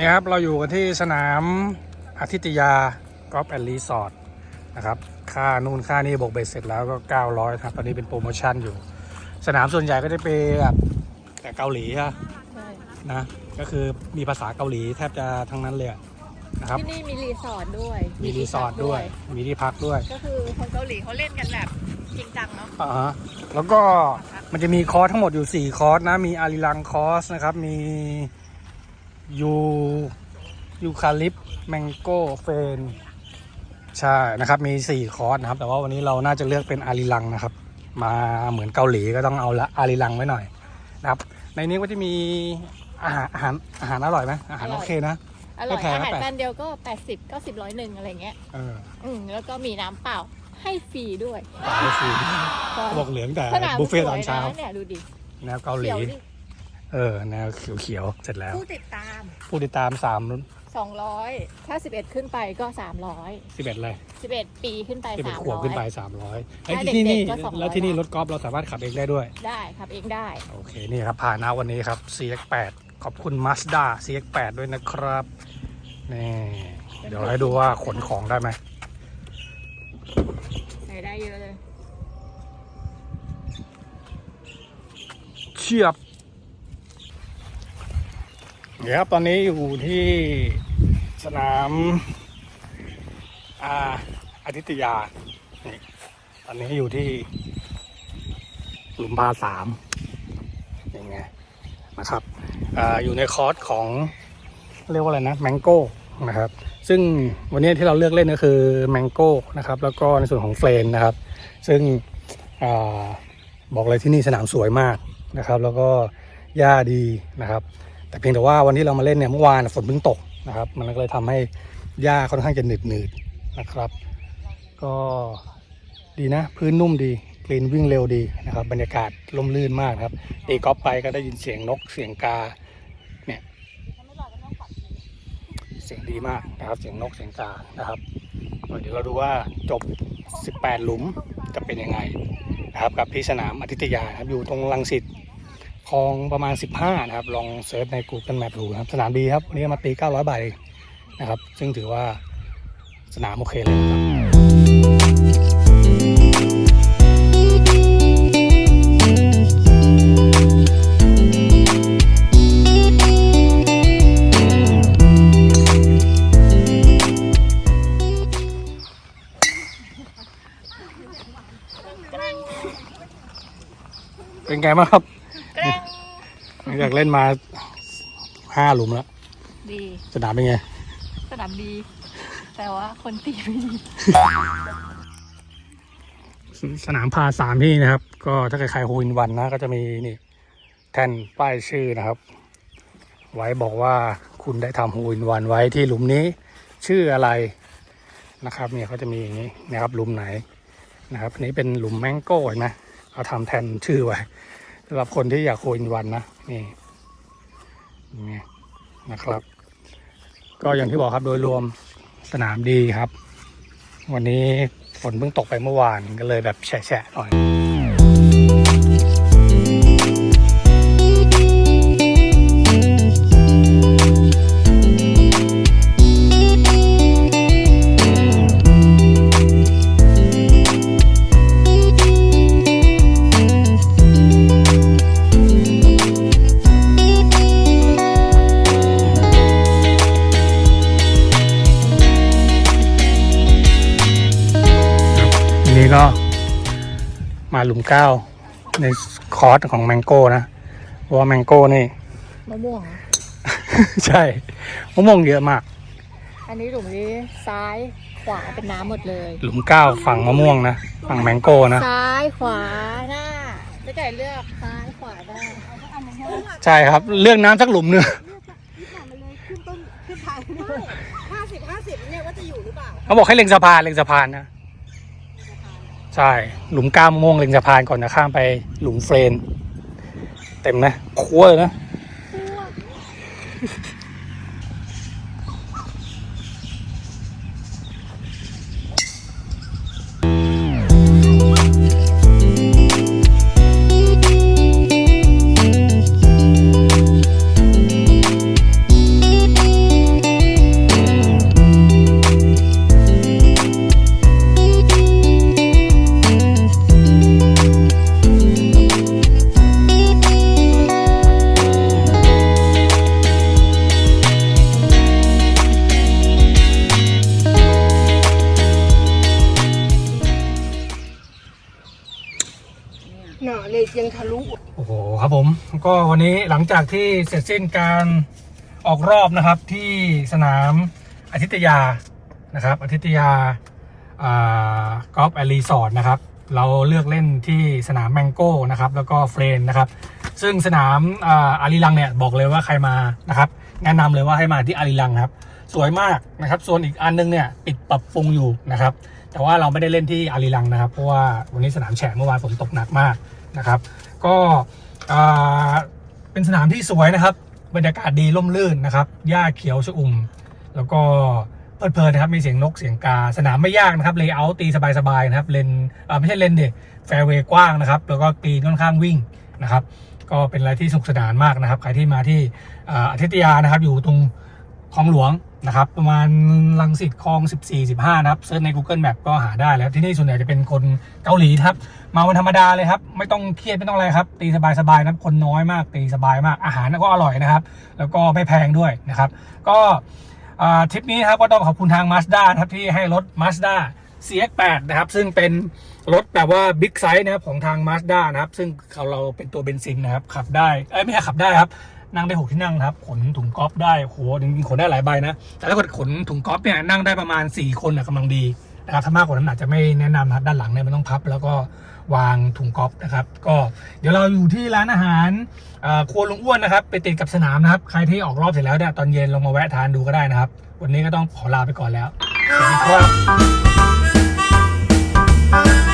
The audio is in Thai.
นี่ครับ เราอยู่กันที่สนามอาทิตยากอล์ฟแอนด์รีสอร์ทนะครับ ค่านู่นค่านี่บวกเบ็ดเสร็จแล้วก็ 900ครับ ตอนนี้เป็นโปรโมชั่นอยู่ สนามส่วนใหญ่ก็จะเป็นแบบแต่เกาหลีอะใช่นะ ก็คือมีภาษาเกาหลีแทบจะทั้งนั้นเลยอะนะครับ ที่นี่มีรีสอร์ทด้วย มีรีสอร์ทด้วย มีที่พักด้วย ก็คือคนเกาหลีเขาเล่นกันแบบจริงจังเนาะอ่าฮะแล้วก็มันจะมีคอร์สทั้งหมดอยู่ 4 คอร์สนะ มีอาริลังคอร์สนะครับ มี ยูยูคาลิปแมงโก้เฟนใช่นะครับ มี 4 คอร์สนะครับ แต่ว่าวันนี้เราน่าจะเลือกเป็นอาริลังนะครับ มาเหมือนเกาหลีก็ต้องเอาละอาริลังไว้หน่อยนะครับ ในนี้ก็จะมีอาหารอาหารอาหารอร่อยไหมอาหารโอเคนะ อร่อย ไม่แพงอานะหารแปด จานเดียวก็ 80 90ร้อยหนึ่งอะไรเงี้ย เอออืมแล้วก็มีน้ำเปล่าให้ฟรีด้วยปลาไม่ฟรีบอกเหลืองแต่สนามบุฟเฟ่ต์สตวอนยเช้านะเนี่ยดูดิแนวเกาหลี เขียวดิ เออแนวเขียวๆเสร็จแล้ว ผู้ติดตาม ผู้ติดตามสาม200 ถ้า 11 ขึ้นไปก็ 300 สิบเอ็ดเลย11ปีขึ้นไปสิบเอ็ดขวบขึ้นไปสามร้อยไอ้ถ้าที่นี่เด็กๆก็200แล้วที่นี่รถกอล์ฟเราสามารถขับเองได้ด้วย ได้ครับเองได้ โอเค นี่ครับผ่านเอาวันนี้ครับ CX8 ขอบคุณ Mazda CX8 ด้วยนะครับนี่เดี๋ยวให้ดูว่าขนของได้ไหมใส่ได้เยอะเลย เชียบ เนี่ยครับตอนนี้อยู่ที่สนามอาอาทิตยาตอนนี้อยู่ที่หลุมพาสามอย่างไงนะครับออยู่ในคอร์สของเรียกว่าอะไรนะแมงโก้นะครับซึ่งวันนี้ที่เราเลือกเล่นก็คือแมงโก้นะครับแล้วก็ในส่วนของเฟรนนะครับ ซึ่งอบอกเลยที่นี่สนามสวยมากนะครับ แล้วก็หญ้าดีนะครับ แต่เพียงแต่ว่าวันที่เรามาเล่นเนี่ยเมื่อวานฝนเพิ่งตกนะครับ มันก็เลยทำให้หญ้าค่อนข้างจะหนืดหนืดๆนะครับ ก็ดีนะ พื้นนุ่มดีกรีนวิ่งเร็วดีนะครับ บรรยากาศลมลื่นมากครับตีกอล์ฟไปก็ได้ยินเสียงนกเสียงกาเนี่ยเสียงดีมากนะครับ เสียงนกเสียงกานะครับเดี๋ยวเราดูว่าจบ 18 หลุมจะเป็นยังไงนะครับกับที่สนามอาทิตยานะครับอยู่ตรงลังสิต คลองประมาณ 15 นะครับ ลองเซิร์ชใน Google Map ดูครับ สนามดีครับ วันนี้มาตี 900บาทเองนะครับ ซึ่งถือว่าสนามโอเคเลยครับเป็นไงบ้างครับ หลังจากเล่นมา5หลุมแล้ว ดี สนามเป็นไง สนามดี แต่ว่าคนตีไม่ดีสสนามพาสามที่นะครับ ก็ถ้าใครๆโฮอินวันนะ ก็จะมีนี่แท่นป้ายชื่อนะครับ ไว้บอกว่าคุณได้ทำโฮอินวันไว้ที่หลุมนี้ชื่ออะไรนะครับ เนี่ยเขาจะมีอย่างนี้นะครับหลุมไหนนะครับอันนี้เป็นหลุมแมงโก้เห็นไหมเขาทำแทนชื่อไว้ สำหรับคนที่อยากโคอินวันนะนี่นี่นะครับ ก็อย่างที่บอกครับโดยรวมสนามดีครับ วันนี้ฝนเพิ่งตกไปเมื่อวานก็เลยแบบแฉะๆหน่อย มาหลุมเก้าในคอร์สของแมงโก้นะเพราะว่าแมงโก้นี่มะม่วง ใช่มะม่วงเยอะมาก อันนี้หลุมนี้ซ้ายขวาเป็นน้ำหมดเลย หลุมเก้าฝั่งมะม่วงนะฝั่งแมงโก้นะซ้ายขวาหน้าจะไก่เลือกซ้ายขวาได้ใช่ครับ เลือกน้ำสักหลุมหนึงห้าสิบห้าสิบเนี่ยว่าจะอยู่หรือเปล่าเขาบอกให้เล็งสะพานเล็งสะพานนะ ใช่ หลุมก้ามม่วงเล็งสะพานก่อนจะข้ามไปหลุมเฟรน เต็มนะ คั่วเลยนะ ครับผมก็วันนี้หลังจากที่เสร็จสิ้นการออกรอบนะครับที่สนามอาทิตยานะครับอาทิตยากอล์ฟแอรีสอร์ทนะครับ เราเลือกเล่นที่สนามแมงโก้นะครับ แล้วก็เฟรนนะครับ ซึ่งสนามอารีลังเนี่ยบอกเลยว่าใครมานะครับ แนะนำเลยว่าให้มาที่อารีลังครับ สวยมากนะครับส่วนอีกอันนึงเนี่ยปิดปรับปรุงอยู่นะครับ แต่ว่าเราไม่ได้เล่นที่อารีลังนะครับ เพราะว่าวันนี้สนามแฉะเมื่อวานฝนตกหนักมากนะครับ ก็ เป็นสนามที่สวยนะครับ บรรยากาศดีร่มรื่นนะครับหญ้าเขียวชอุ่ม แล้วก็เพลิดเพลินนะครับมีเสียงนกเสียงกา สนามไม่ยากนะครับเลเยอร์ตีสบายๆนะครับเลนอ่าไม่ใช่เลนเดแฟร์เวย์กว้างนะครับ แล้วก็กรีนค่อนข้างวิ่งนะครับ ก็เป็นอะไรที่สนุกสนานมากนะครับ ใครที่มาที่อ่าอาทิตยานะครับ อยู่ตรงคลองหลวง นะครับประมาณลังสิตคลอง 14 15 นะครับเซิร์ชใน Google Map ก็หาได้แล้วที่นี่ส่วนใหญ่จะเป็นคนเกาหลีครับ มาวันธรรมดาเลยครับ ไม่ต้องเครียดไม่ต้องอะไรครับ ตีสบายๆนะครับคนน้อยมาก ตีสบายมากอาหารก็อร่อยนะครับ แล้วก็ไม่แพงด้วยนะครับ ก็ทริปนี้ครับก็ต้องขอบคุณทาง Mazda ครับที่ให้รถ Mazda CX8 นะครับ ซึ่งเป็นรถแบบว่าบิ๊กไซส์นะครับของทาง Mazda นะครับ ซึ่งเราเป็นตัวเบนซินนะครับขับได้ไม่ใช่ขับได้ครับ นั่งได้หกที่นั่งครับ ขนถุงก๊อฟได้โหจริงๆขนได้หลายใบนะ แต่ถ้าเกิดขนถุงก๊อฟเนี่ยนั่งได้ประมาณ 4 คนนะกำลังดีนะครับถ้ามากกว่านั้นอาจจะไม่แนะนำนะครับด้านหลังเนี่ยมันต้องพับ แล้วก็วางถุงก๊อฟนะครับ ก็เดี๋ยวเราอยู่ที่ร้านอาหารเอ่อครัวลุงอ้วนนะครับ ไปติดกับสนามนะครับ ใครที่ออกรอบเสร็จแล้วเนี่ยตอนเย็นลงมาแวะทานดูก็ได้นะครับ วันนี้ก็ต้องขอลาไปก่อนแล้วสวัสดีครับ